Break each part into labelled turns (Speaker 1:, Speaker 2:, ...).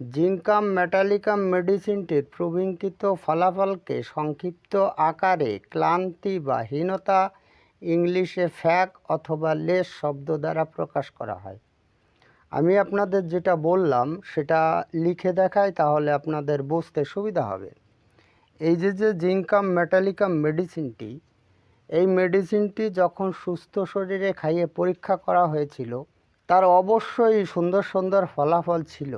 Speaker 1: Zincum metallicum মেডিসিনটির প্রবীণকৃত ফলাফলকে সংক্ষিপ্ত আকারে ক্লান্তি বা হীনতা ইংলিশে ফ্যাক অথবা লেস শব্দ দ্বারা প্রকাশ করা হয়। আমি আপনাদের যেটা বললাম, সেটা লিখে দেখাই, তাহলে আপনাদের বুঝতে সুবিধা হবে। এই যে যে জিঙ্কাম মেটালিকাম মেডিসিনটি, এই মেডিসিনটি যখন সুস্থ শরীরে খাইয়ে পরীক্ষা করা হয়েছিল, তার অবশ্যই সুন্দর সুন্দর ফলাফল ছিল।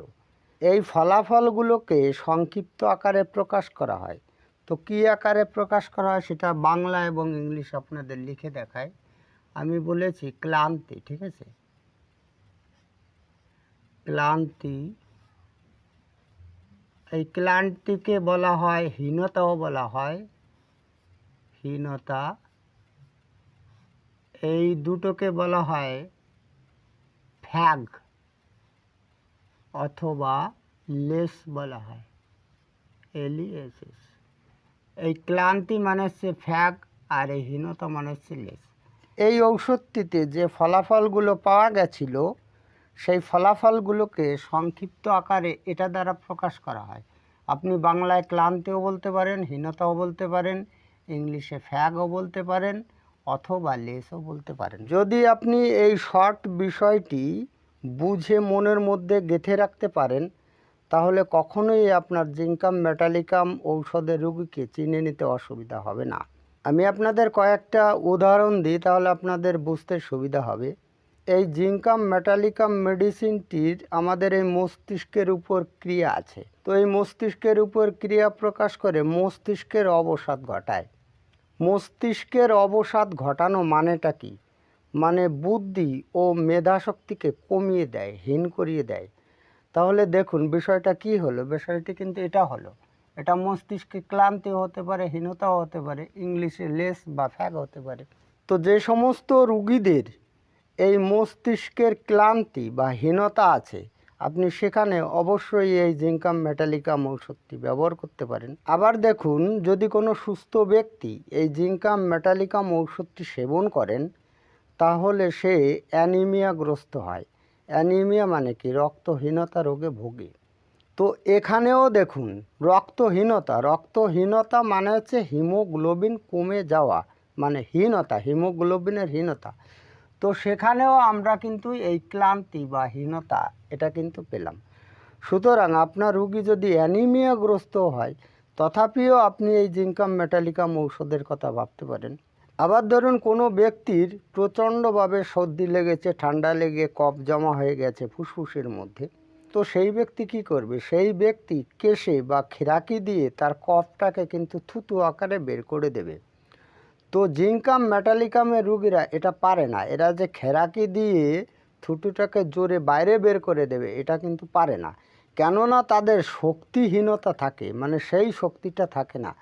Speaker 1: এই ফলাফলগুলোকে সংক্ষিপ্ত আকারে প্রকাশ করা হয়। তো কী আকারে প্রকাশ করা হয় সেটা বাংলা এবং ইংলিশ আপনাদের লিখে দেখায়। আমি বলেছি ক্লান্তি, ঠিক আছে? ক্লান্তি, এই ক্লান্তিকে বলা হয়, হীনতাও বলা হয়। হীনতা, এই দুটোকে বলা হয় ফ্যাগ। অথবা লেস বলা হয়। এলিএসএস এই ক্লান্তি মানে হচ্ছে ফ্যাগ আর এই হীনতা মানে হচ্ছে লেস। এই ঔষধটিতে যে ফলাফলগুলো পাওয়া গেছিল, সেই ফলাফলগুলোকে সংক্ষিপ্ত আকারে এটা দ্বারা প্রকাশ করা হয়। আপনি বাংলায় ক্লান্তিও বলতে পারেন, হীনতাও বলতে পারেন, ইংলিশে ফ্যাগও বলতে পারেন, অথবা লেসও বলতে পারেন। যদি আপনি এই শর্ট বিষয়টি বুঝে মনের মধ্যে গেঁথে রাখতে পারেন, তাহলে কখনোই আপনার জিঙ্কাম মেটালিকাম ঔষধের রুগীকে চিনে নিতে অসুবিধা হবে না। আমি আপনাদের কয়েকটা উদাহরণ দিই, তাহলে আপনাদের বুঝতে সুবিধা হবে। এই জিঙ্কাম মেটালিকাম মেডিসিনটির আমাদের এই মস্তিষ্কের উপর ক্রিয়া আছে। তো এই মস্তিষ্কের উপর ক্রিয়া প্রকাশ করে মস্তিষ্কের অবসাদ ঘটায়। মস্তিষ্কের অবসাদ ঘটানো মানেটা কি? মানে বুদ্ধি ও মেধাশক্তিকে কমিয়ে দেয়, হীন করিয়ে দেয়। তাহলে দেখুন, বিষয়টা কি হলো? বিষয়টি কিন্তু এটা হলো। এটা মস্তিষ্কে ক্লান্তি হতে পারে, হীনতাও হতে পারে, ইংলিশে লেস বা ফ্যাগ হতে পারে। তো যে সমস্ত রুগীদের এই মস্তিষ্কের ক্লান্তি বা হীনতা আছে, আপনি সেখানে অবশ্যই এই জিঙ্কাম মেটালিকাম ঔষধটি ব্যবহার করতে পারেন। আবার দেখুন, যদি কোনো সুস্থ ব্যক্তি এই জিঙ্কাম মেটালিকাম ঔষধটি সেবন করেন তাহলে সে অ্যানিমিয়াগ্রস্ত হয়। অ্যানিমিয়া মানে কি? রক্তহীনতা রোগে ভোগে। তো এখানেও দেখুন, রক্তহীনতা। রক্তহীনতা মানে হচ্ছে হিমোগ্লোবিন কমে যাওয়া। মানে হীনতা, হিমোগ্লোবিনের হীনতা। তো সেখানেও আমরা কিন্তু এই ক্লান্তি বা হীনতা, এটা কিন্তু পেলাম। সুতরাং আপনার রুগী যদি অ্যানিমিয়াগ্রস্ত হয়, তথাপিও আপনি এই জিঙ্কাম মেটালিকাম ঔষধের কথা ভাবতে পারেন। আবার ধরুন কোনো ব্যক্তির প্রচণ্ডভাবে সর্দি লেগেছে, ঠান্ডা লেগে, কফ জমা হয়ে গেছে ফুসফুসের মধ্যে, তো সেই ব্যক্তি কি করবে? সেই ব্যক্তি কেশে বা খেরাকি দিয়ে তার কফটাকে কিন্তু থুতু আকারে বের করে দেবে। তো জিঙ্কাম মেটালিকামের রুগীরা এটা পারে না। এরা যে খেরাকি দিয়ে থুতুটাকে জোরে বাইরে বের করে দেবে, এটা কিন্তু পারে না। কেননা তাদের শক্তিহীনতা থাকে মানে সেই শক্তিটা থাকে না।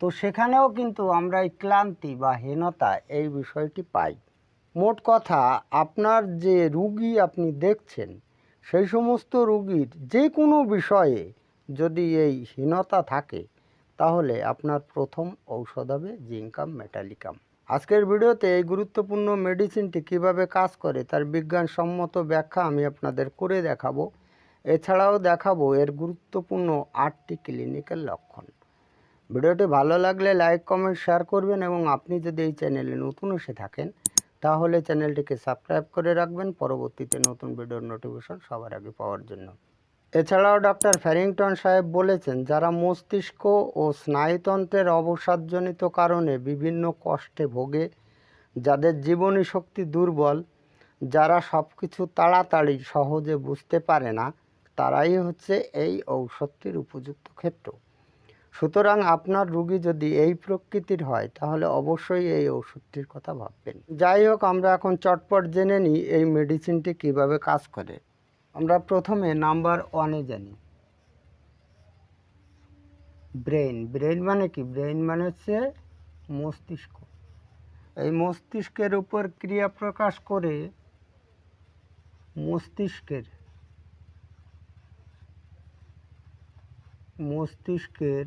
Speaker 1: তো সেখানেও কিন্তু আমরা এই ক্লান্তি বা হীনতা এই বিষয়টি পাই। মোট কথা, আপনার যে রুগী আপনি দেখছেন, সেই সমস্ত রুগীর যে কোনো বিষয়ে যদি এই হীনতা থাকে, তাহলে আপনার প্রথম ঔষধ হবে জিঙ্কাম মেটালিকাম। আজকের ভিডিওতে এই গুরুত্বপূর্ণ মেডিসিনটি কীভাবে কাজ করে তার বিজ্ঞানসম্মত ব্যাখ্যা আমি আপনাদের করে দেখাবো। এছাড়াও দেখাবো এর গুরুত্বপূর্ণ আটটি ক্লিনিক্যাল লক্ষণ। ভিডিওটি ভালো লাগলে লাইক, কমেন্ট, শেয়ার করবেন এবং আপনি যদি এই চ্যানেলে নতুন এসে থাকেন, তাহলে চ্যানেলটিকে সাবস্ক্রাইব করে রাখবেন। পরবর্তীতে নতুন ভিডিওর নোটিফিকেশন সবার আগে পাওয়ার জন্য। এছাড়াও ডক্টর ফ্যারিংটন সাহেব বলেছেন, যারা মস্তিষ্ক ও স্নায়ুতন্ত্রের অবসাদজনিত কারণে বিভিন্ন কষ্টে ভোগে, যাদের জীবনী শক্তি দুর্বল, যারা সব কিছু তাড়াতাড়ি সহজে বুঝতে পারে না, তারাই হচ্ছে এই ঔষধটির উপযুক্ত ক্ষেত্র। সুতরাং আপনার রুগী যদি এই প্রকৃতির হয়, তাহলে অবশ্যই এই ওষুধটির কথা ভাববেন। যাই হোক, আমরা এখন চটপট জেনে নিই এই মেডিসিনটি কীভাবে কাজ করে। আমরা প্রথমে নাম্বার ওয়ানে জানি। ব্রেন ব্রেন মানে কি? ব্রেন মানে হচ্ছে মস্তিষ্ক। এই মস্তিষ্কের উপর ক্রিয়া প্রকাশ করে মস্তিষ্কের মস্তিষ্কের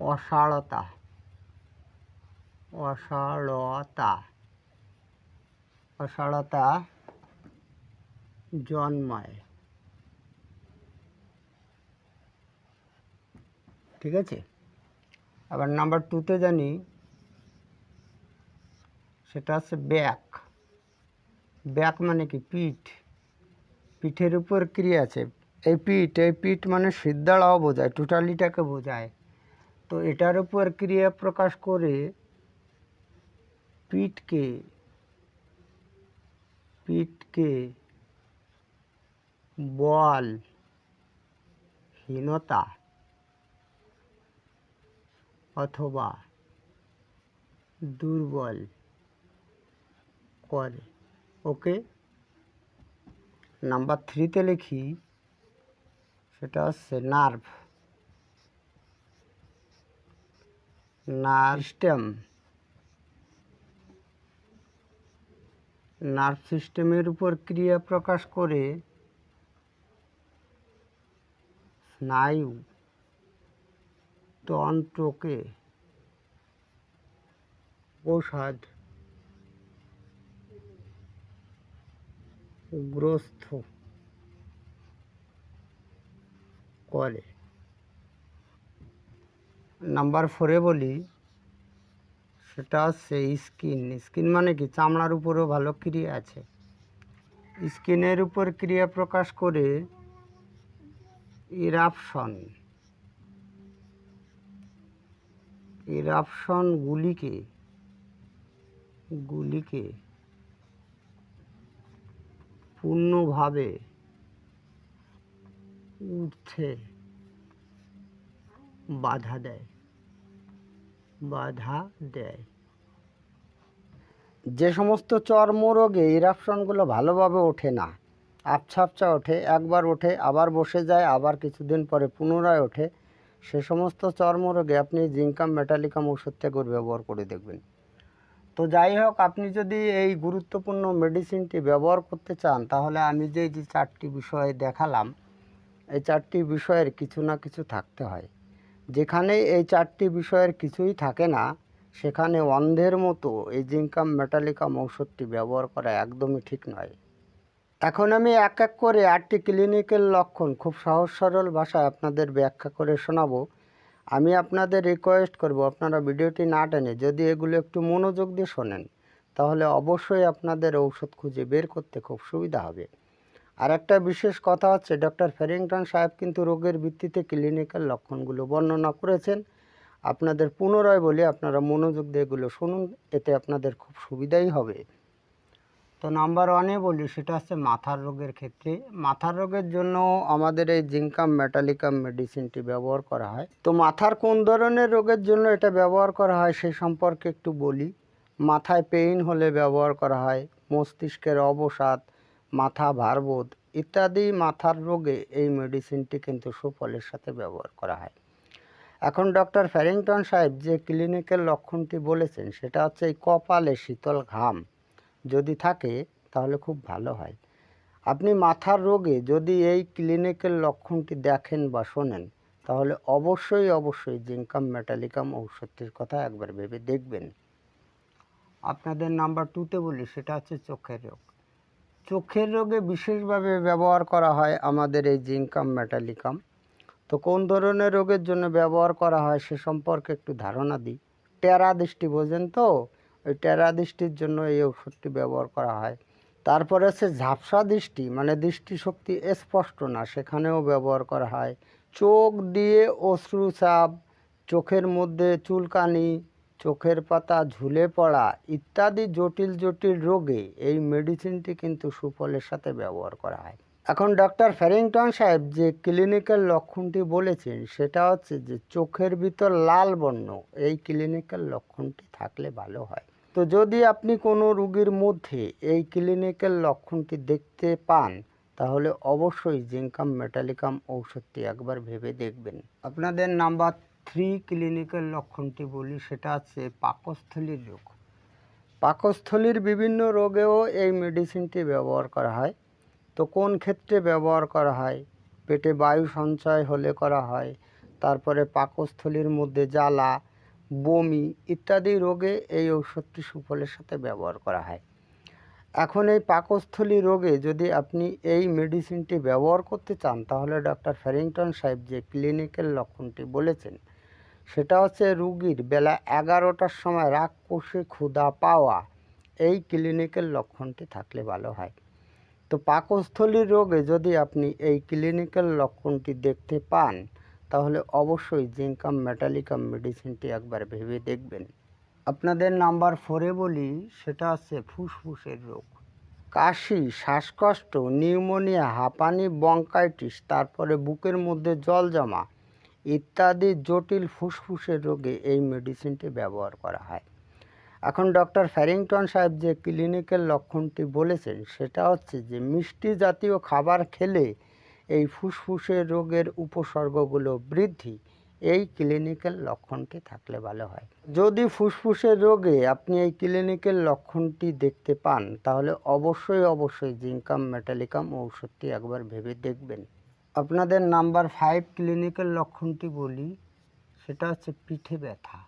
Speaker 1: অসাড়তা। অসাড়তা। অসাড়তা জন্মায়। ঠিক আছে? আবার নাম্বার টুতে জানি, সেটা হচ্ছে ব্যাক। ব্যাক মানে কি? পিঠ। পিঠের উপর ক্রিয়া আছে। এই পিঠ এই পিঠ মানে সিদ্ধাড়াও বোঝায় টোটালিটাকে বোঝায়। তো এটার উপর ক্রিয়া প্রকাশ করে পিঠকে পিঠকে বল, হীনতা অথবা দুর্বল করে। ওকে? নাম্বার থ্রিতে লিখি, সেটা হচ্ছে নার্ভ নার্ভ সিস্টেম নার্ভ সিস্টেমের উপর ক্রিয়া প্রকাশ করে স্নায়ু তন্ত্রকে ঔষধ গ্রস্ত করে। নাম্বার ফোরে বলি, সেটা হচ্ছে স্কিন স্কিন মানে কি? চামড়ার উপরেও ভালো ক্রিয়া আছে। স্কিনের উপর ক্রিয়া প্রকাশ করে ইরাপশন ইরাপশনগুলিকে গুলিকে পূর্ণভাবে উঠতে বাধা দেয়। বাধা দেয়। যে সমস্ত চর্মরোগে ইরাপশনগুলো ভালোভাবে ওঠে না আবছা ওঠে, একবার ওঠে, আবার বসে যায়, আবার কিছুদিন পরে পুনরায় ওঠে, সে সমস্ত চর্মরোগে আপনি জিঙ্কাম, মেটালিকাম ওষুধটা করে ব্যবহার করে দেখবেন। তো যাই হোক, আপনি যদি এই গুরুত্বপূর্ণ মেডিসিনটি ব্যবহার করতে চান, তাহলে আমি যে চারটি বিষয় দেখালাম, এই চারটি বিষয়ের কিছু না কিছু থাকতে হয়। যেখানে এই চারটি বিষয়ের কিছুই থাকে না, সেখানে অন্ধের মতো এই জিঙ্কাম মেটালিকাম ঔষধটি ব্যবহার করা একদমই ঠিক নয়। এখন আমি এক এক করে আটটি ক্লিনিকের লক্ষণ খুব সহজ সরল ভাষায় আপনাদের ব্যাখ্যা করে শোনাবো। আমি আপনাদের রিকোয়েস্ট করব আপনারা ভিডিওটি না টেনে যদি এগুলো একটু মনোযোগ দিয়ে শোনেন, তাহলে অবশ্যই আপনাদের ঔষধ খুঁজে বের করতে খুব সুবিধা হবে। আর একটা বিশেষ কথা হচ্ছে, ডক্টর ফেরিংটন সাহেব কিন্তু রোগের ভিত্তিতে ক্লিনিক্যাল লক্ষণগুলো বর্ণনা করেছেন। আপনাদের পুনরায় বলি, আপনারা মনোযোগ দিয়ে এগুলো শুনুন, এতে আপনাদের খুব সুবিধাই হবে। তো নাম্বার ওয়ানে বলি, সেটা হচ্ছে মাথার রোগের ক্ষেত্রে। মাথার রোগের জন্য আমাদের এই জিঙ্কাম মেটালিকাম মেডিসিনটি ব্যবহার করা হয়। তো মাথার কোন ধরনের রোগের জন্য এটা ব্যবহার করা হয় সেই সম্পর্কে একটু বলি। মাথায় পেইন হলে ব্যবহার করা হয়, মস্তিষ্কের অবসাদ মাথা, ভারবোধ ইত্যাদি মাথার রোগে এই মেডিসিনটি কিন্তু সুফলের সাথে ব্যবহার করা হয়। এখন ডক্টর ফ্যারিংটন সাহেব যে ক্লিনিক্যাল লক্ষণটি বলেছেন, সেটা হচ্ছে এই কপালে শীতল ঘাম যদি থাকে, তাহলে খুব ভালো হয়। আপনি মাথার রোগে যদি এই ক্লিনিক্যাল লক্ষণটি দেখেন বা শোনেন, তাহলে অবশ্যই অবশ্যই জিঙ্কাম মেটালিকাম ঔষধটির কথা একবার ভেবে দেখবেন। আপনাদের নাম্বার টুতে বলি, সেটা হচ্ছে চোখের রোগ। চোখের রোগে বিশেষভাবে ব্যবহার করা হয় আমাদের এই জিঙ্কাম মেটালিকাম তো কোন ধরনের রোগের জন্য ব্যবহার করা হয় সে সম্পর্কে একটু ধারণা দিই। টেরা দৃষ্টি, বোঝেন তো? ওই টেরা দৃষ্টির জন্য এই ওষুধটি ব্যবহার করা হয়। তারপরে হচ্ছে ঝাপসা দৃষ্টি মানে দৃষ্টিশক্তি স্পষ্ট না, সেখানেও ব্যবহার করা হয়। চোখ দিয়ে অশ্রুচাপ চোখের মধ্যে চুলকানি চোখের পাতা ঝুলে পড়া ইত্যাদি জটিল জটিল রোগে এই মেডিসিনটি কিন্তু সুফলের সাথে ব্যবহার করা হয়। এখন ডক্টর ফ্যারিংটন সাহেব যে ক্লিনিক্যাল লক্ষণটি বলেছেন, সেটা হচ্ছে যে চোখের ভিতর লাল বর্ণ, এই ক্লিনিক্যাল লক্ষণটি থাকলে ভালো হয়। তো যদি আপনি কোনো রুগীর মধ্যে এই ক্লিনিক্যাল লক্ষণটি দেখতে পান, তাহলে অবশ্যই জিঙ্কাম, মেটালিকাম ঔষধটি একবার ভেবে দেখবেন। আপনাদের নাম্বার থ্রি ক্লিনিক্যাল লক্ষণটি বলি, সেটা হচ্ছে পাকস্থলীর রোগ। পাকস্থলীর বিভিন্ন রোগেও এই মেডিসিনটি ব্যবহার করা হয়। তো কোন ক্ষেত্রে ব্যবহার করা হয়? পেটে বায়ু সঞ্চয় হলে করা হয়, তারপরে পাকস্থলীর মধ্যে জ্বালা, বমি ইত্যাদি রোগে এই ঔষধটি সুফলের সাথে ব্যবহার করা হয়। এখন এই পাকস্থলী রোগে যদি আপনি এই মেডিসিনটি ব্যবহার করতে চান, তাহলে ডক্টর ফ্যারিংটন সাহেব যে ক্লিনিক্যাল লক্ষণটি বলেছেন সেটা হচ্ছে রুগীর বেলা এগারোটার সময় রাগ কষে ক্ষুধা পাওয়া। এই ক্লিনিকের লক্ষণটি থাকলে ভালো হয়। তো পাকস্থলীর রোগে যদি আপনি এই ক্লিনিক্যাল লক্ষণটি দেখতে পান, তাহলে অবশ্যই জিঙ্কাম মেটালিকাম মেডিসিনটি একবার ভেবে দেখবেন। আপনাদের নাম্বার ফোরে বলি, সেটা হচ্ছে ফুসফুসের রোগ। কাশি, শ্বাসকষ্ট, নিউমোনিয়া, হাঁপানি, বঙ্কাইটিস, তারপরে বুকের মধ্যে জল জমা ইত্যাদি জটিল ফুসফুসের রোগে এই মেডিসিনটি ব্যবহার করা হয়। এখন ডক্টর ফ্যারিংটন সাহেব যে ক্লিনিক্যাল লক্ষণটি বলেছেন, সেটা হচ্ছে যে মিষ্টি জাতীয় খাবার খেলে এই ফুসফুসের রোগের উপসর্গগুলো বৃদ্ধি, এই ক্লিনিক্যাল লক্ষণটি থাকলে ভালো হয়। যদি ফুসফুসের রোগে আপনি এই ক্লিনিক্যাল লক্ষণটি দেখতে পান, তাহলে অবশ্যই অবশ্যই জিঙ্কাম, মেটালিকাম ঔষধটি একবার ভেবে দেখবেন। আপনাদের নাম্বার ফাইভ ক্লিনিক্যাল লক্ষণটি বলি, সেটা হচ্ছে পিঠে ব্যথা।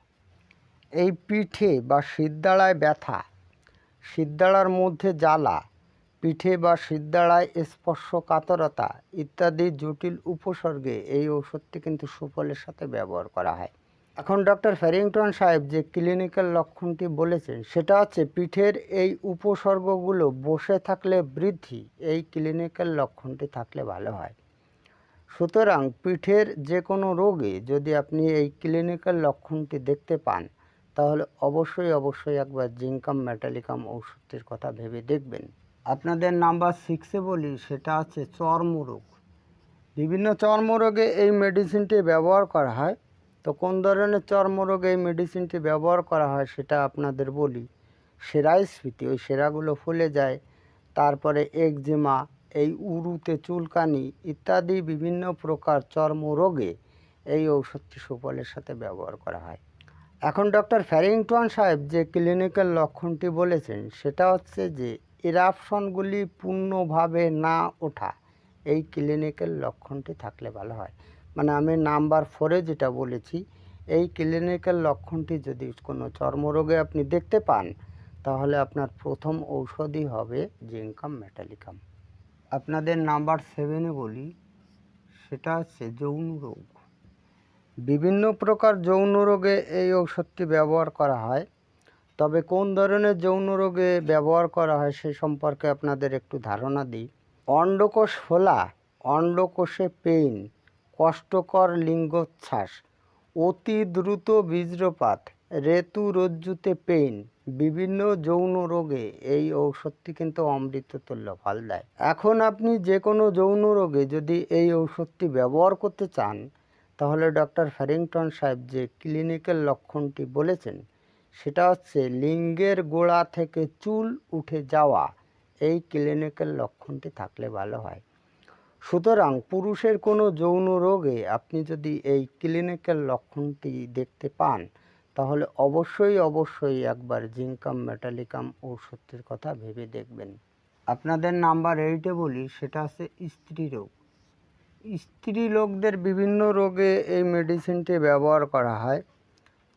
Speaker 1: এই পিঠে বা শিরদাঁড়ায় ব্যথা শিরদাঁড়ার মধ্যে জ্বালা, পিঠে বা শিরদাঁড়ায় স্পর্শকাতরতা ইত্যাদি জটিল উপসর্গে এই ওষুধটি কিন্তু সুফলের সাথে ব্যবহার করা হয়। এখন ডক্টর ফ্যারিংটন সাহেব যে ক্লিনিক্যাল লক্ষণটি বলেছেন, সেটা হচ্ছে পিঠের এই উপসর্গগুলো বসে থাকলে বৃদ্ধি, এই ক্লিনিক্যাল লক্ষণটি থাকলে ভালো হয়। সুতরাং পিঠের যে কোনো রোগে যদি আপনি এই ক্লিনিক্যাল লক্ষণটি দেখতে পান, তাহলে অবশ্যই অবশ্যই একবার জিঙ্কাম ম্যাটালিকাম ঔষধটির কথা ভেবে দেখবেন। আপনাদের নাম্বার সিক্সে বলি, সেটা হচ্ছে চর্মরোগ। বিভিন্ন চর্মরোগে এই মেডিসিনটি ব্যবহার করা হয়। তো কোন ধরনের চর্মরোগে এই মেডিসিনটি ব্যবহার করা হয়, সেটা আপনাদের বলি। সেরাই স্ফীতি ওই সেরাগুলো ফুলে যায়। তারপরে একজিমা এই উরুতে চুলকানি ইত্যাদি বিভিন্ন প্রকার চর্মরোগে এই ঔষধটি সুফলের সাথে ব্যবহার করা হয়। এখন ডক্টর ফ্যারিংটন সাহেব যে ক্লিনিক্যাল লক্ষণটি বলেছেন, সেটা হচ্ছে যে ইরাপশনগুলি পূর্ণভাবে না ওঠা, এই ক্লিনিক্যাল লক্ষণটি থাকলে ভালো হয়। মানে আমি নাম্বার ফোরে যেটা বলেছি, এই ক্লিনিক্যাল লক্ষণটি যদি কোনো চর্মরোগে আপনি দেখতে পান, তাহলে আপনার প্রথম ঔষধই হবে জিঙ্কাম মেটালিকাম। আপনাদের নাম্বার সেভেনে বলি, সেটা হচ্ছে যৌন রোগ। বিভিন্ন প্রকার যৌন রোগে এই ঔষধটি ব্যবহার করা হয়। তবে কোন ধরনের যৌন রোগে ব্যবহার করা হয় সেই সম্পর্কে আপনাদের একটু ধারণা দিই। অন্ডকোষ ফোলা, অন্ডকোষে পেইন কষ্টকর লিঙ্গোচ্ছ্বাস, অতি দ্রুত বীজ্রপাত রেতু রজ্জুতে পেইন, বিভিন্ন যৌন রোগে। এই ঔষধটি কিন্তু অমৃততুল্য ফল দেয় এখন আপনি যে কোনো যৌন রোগে যদি এই ঔষধটি ব্যবহার করতে চান, তাহলে ডক্টর ফ্যারিংটন সাহেব যে ক্লিনিক্যাল লক্ষণটি বলেছেন, সেটা হচ্ছে লিঙ্গের গোড়া থেকে চুল উঠে যাওয়া। এই ক্লিনিক্যাল লক্ষণটি থাকলে ভালো হয়। সুতরাং পুরুষের কোনো যৌন রোগে আপনি যদি এই ক্লিনিক্যাল লক্ষণটি দেখতে পান তাহলে অবশ্যই অবশ্যই একবার জিঙ্কাম মেটালিকাম ঔষধটির কথা ভেবে দেখবেন। আপনাদের নাম্বার এইটে বলি সেটা হচ্ছে স্ত্রী রোগ। স্ত্রী লোকদের বিভিন্ন রোগে এই মেডিসিনটি ব্যবহার করা হয়।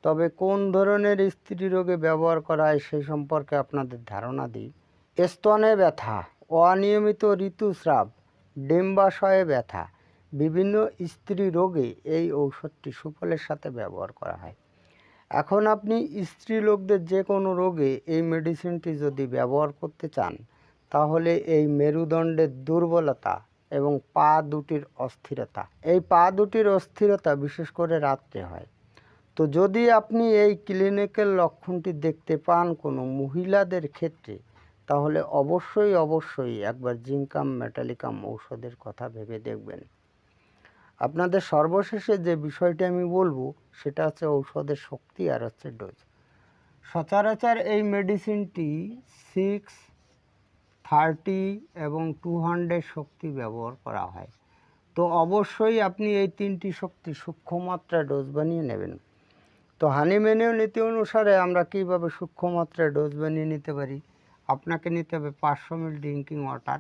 Speaker 1: তবে কোন ধরনের স্ত্রী রোগে ব্যবহার করা হয় সেই সম্পর্কে আপনাদের ধারণা দিই। স্তনে ব্যথা, অনিয়মিত ঋতুস্রাব, ডিম্বাশয়ে ব্যথা, বিভিন্ন স্ত্রী রোগে এই ঔষধটি সুফলের সাথে ব্যবহার করা হয়। এখন আপনি স্ত্রী লোকদের যে কোনো রোগে এই মেডিসিনটি যদি ব্যবহার করতে চান, তাহলে এই মেরুদণ্ডের দুর্বলতা এবং পা দুটির অস্থিরতা। এই পা দুটির অস্থিরতা বিশেষ করে রাত্রে হয়। তো যদি আপনি এই ক্লিনিকের লক্ষণটি দেখতে পান কোনো মহিলাদের ক্ষেত্রে, তাহলে অবশ্যই অবশ্যই একবার জিঙ্কাম মেটালিকাম ঔষধের কথা ভেবে দেখবেন। আপনাদের সর্বশেষে যে বিষয়টি আমি বলব, সেটা হচ্ছে ঔষধের শক্তি আর হচ্ছে ডোজ। সচরাচর এই মেডিসিনটি সিক্স থার্টি এবং টু হান্ড্রেড শক্তি ব্যবহার করা হয়। তো অবশ্যই আপনি এই তিনটি শক্তি সূক্ষ্ম মাত্রায় ডোজ বানিয়ে নেবেন। তো হানিম্যানীয় নীতি অনুসারে আমরা কীভাবে সূক্ষ্ম মাত্রায় ডোজ বানিয়ে নিতে পারি? আপনাকে নিতে হবে পাঁচশো মিল ড্রিঙ্কিং ওয়াটার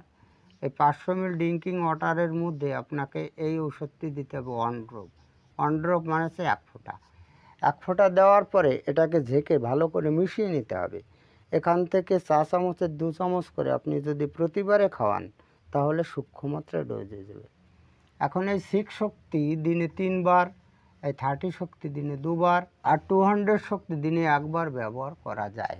Speaker 1: এই পাঁচশো মিল ড্রিঙ্কিং ওয়াটারের মধ্যে আপনাকে এই ওষুধটি দিতে হবে ওয়ান ড্রপ মানে হচ্ছে এক ফোঁটা। এক ফোঁটা দেওয়ার পরে এটাকে ঝেঁকে ভালো করে মিশিয়ে নিতে হবে। এখান থেকে চা চামচের দু চামচ করে আপনি যদি প্রতিবারে খাওয়ান, তাহলে সূক্ষ্ম মাত্রায় ডোজ হয়ে যাবে। এখন এই সিক শক্তি দিনে তিনবার, এই থার্টি শক্তি দিনে দুবার, আর টু হান্ড্রেড শক্তি দিনে একবার ব্যবহার করা যায়।